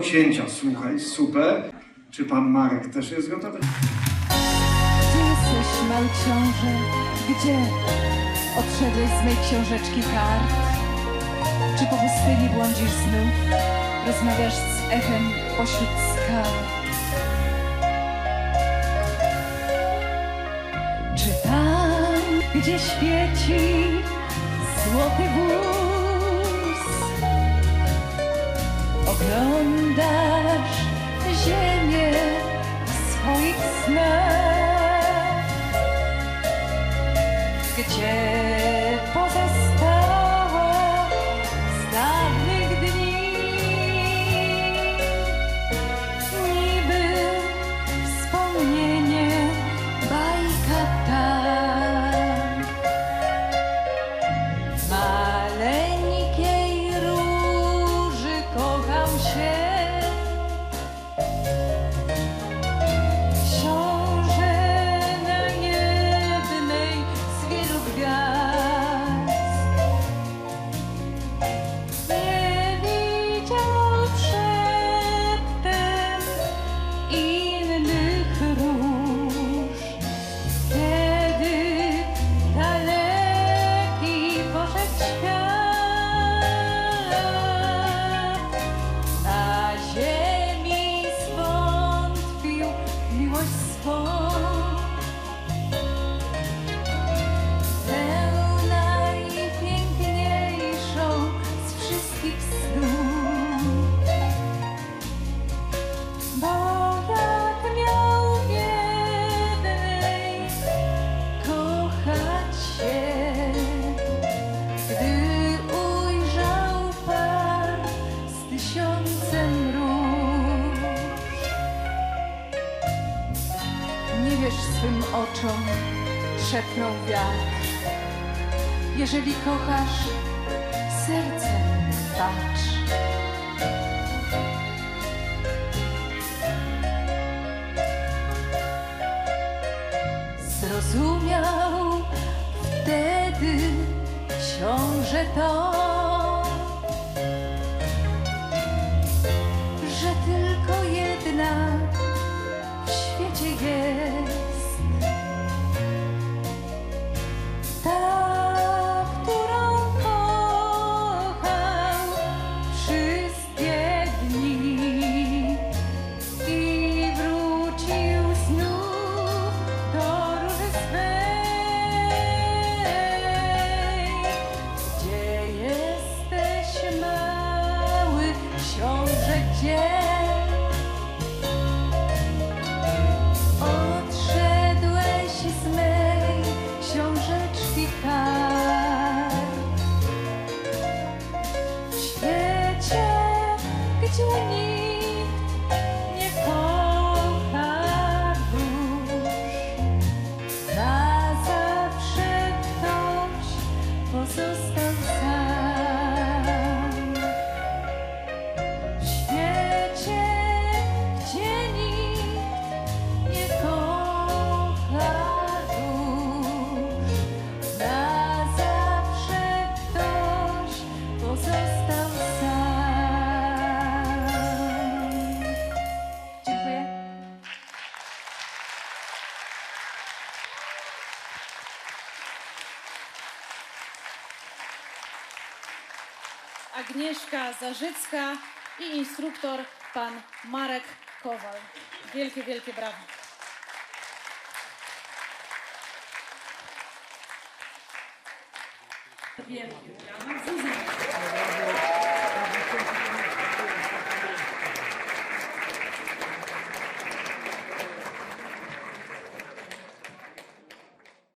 księcia. Słuchaj, super. Czy pan Marek też jest gotowy? Gdzie jesteś, mały książę? Gdzie? Odszedłeś z mej książeczki kart? Czy po pustyni błądzisz znów? Rozmawiasz z echem pośród skał? Czy tam, gdzie świeci złoty wóz, Come back. Gdy ujrzał par z tysiącem wierz swym oczom, szepnął wiatr. Jeżeli kochasz, sercem patrz. Zrozumiał wtedy książę to, Agnieszka Zarzycka i instruktor pan Marek Kowal. Wielkie, wielkie brawo. Wielkie. Zuzanna.